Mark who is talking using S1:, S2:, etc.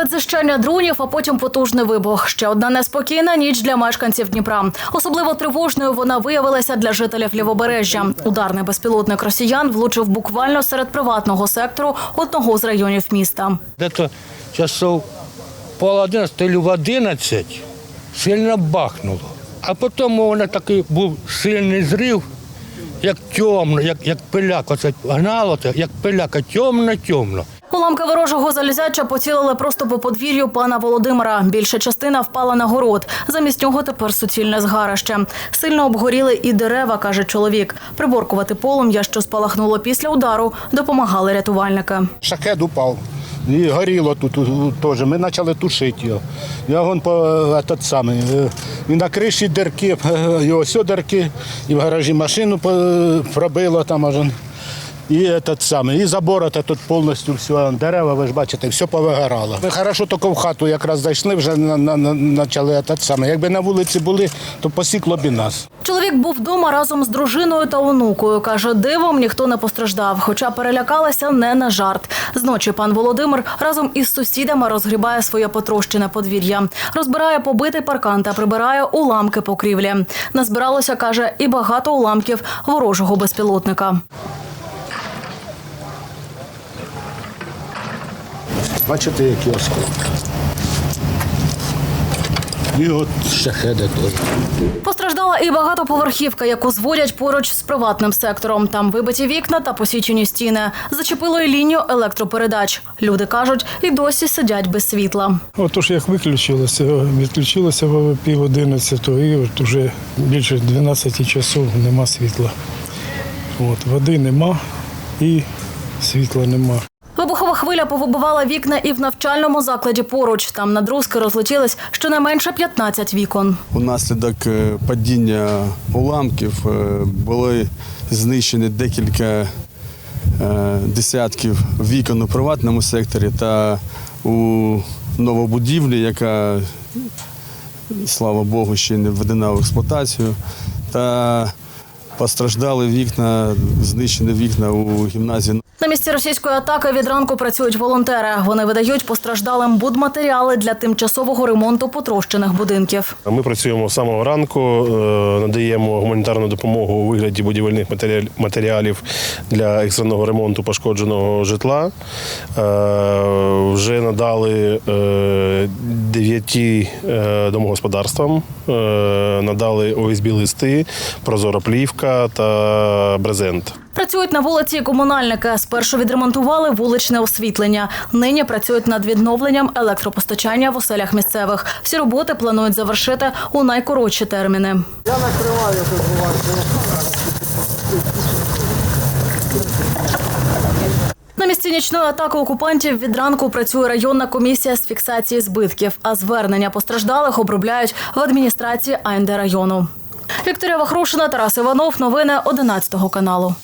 S1: Гуркіт зищання дронів, а потім потужний вибух. Ще одна неспокійна ніч для мешканців Дніпра. Особливо тривожною вона виявилася для жителів Лівобережжя. Ударний безпілотник росіян влучив буквально серед приватного сектору одного з районів міста.
S2: Где-то часов пол одинадцять или в одинадцять сильно бахнуло. А потім мене такий був сильний зрив, як темно, як, як пиляк. Оце гнало, як пиляка, темно-темно.
S1: Уламки ворожого залізяча поцілили просто по подвір'ю пана Володимира. Більша частина впала на город. Замість нього тепер суцільне згарище. Сильно обгоріли і дерева, каже чоловік. Приборкувати полум'я, що спалахнуло після удару, допомагали рятувальники.
S3: Шахет упав. І горіло тут теж. Ми почали тушити його. І вон по е, этот самий, е, і на криші дирки, е, і ось дирки, і в гаражі машину пробило там аж он. І этот самий, і забор это тут повністю все, дерева, ви ж бачите, все повигорало. Ми хорошо тільки в хату якраз зайшли, вже на, на, на, почали этот самий. Якби на вулиці були, то посікло б і нас.
S1: Чоловік був вдома разом з дружиною та онукою. Каже, дивом ніхто не постраждав, хоча перелякалася не на жарт. Зночі пан Володимир разом із сусідами розгрібає своє потрощене подвір'я, розбирає побитий паркан та прибирає уламки покрівлі. Назбиралося, каже, і багато уламків ворожого безпілотника.
S3: Бачите, які осколки. І от шахеди теж.
S1: Постраждала і багатоповерхівка, яку зводять поруч з приватним сектором. Там вибиті вікна та посічені стіни. Зачепило і лінію електропередач. Люди кажуть, і досі сидять без світла.
S4: Отож, як виключилося, відключилося в пів одинадцятого, і от уже більше 12 часов нема світла. От, води нема і світла нема.
S1: Вибухова хвиля повибивала вікна і в навчальному закладі поруч. Там на друзки розлетілись щонайменше 15 вікон.
S5: Унаслідок е, падіння уламків е, були знищені декілька е, десятків вікон у приватному секторі та у новобудівлі, яка, слава Богу, ще не введена в експлуатацію. Та постраждали вікна, знищені вікна у гімназії.
S1: На місці російської атаки від ранку працюють волонтери. Вони видають постраждалим будматеріали для тимчасового ремонту потрощених будинків.
S6: Ми працюємо з самого ранку, е, надаємо гуманітарну допомогу у вигляді будівельних матеріал- матеріалів для екстреного ремонту пошкодженого житла. Е, Вже надали е, дев'яти е, домогосподарствам, надали ОСБ листи, прозора плівка та брезент.
S1: Працюють на вулиці комунальники. Спершу відремонтували вуличне освітлення. Нині працюють над відновленням електропостачання в оселях місцевих. Всі роботи планують завершити у найкоротші терміни. Я накриваю тут На місці нічної атаки окупантів від ранку працює районна комісія з фіксації збитків, а звернення постраждалих обробляють в адміністрації АНД району. Вікторія Вахрушина, Тарас Іванов. Новини 11 каналу.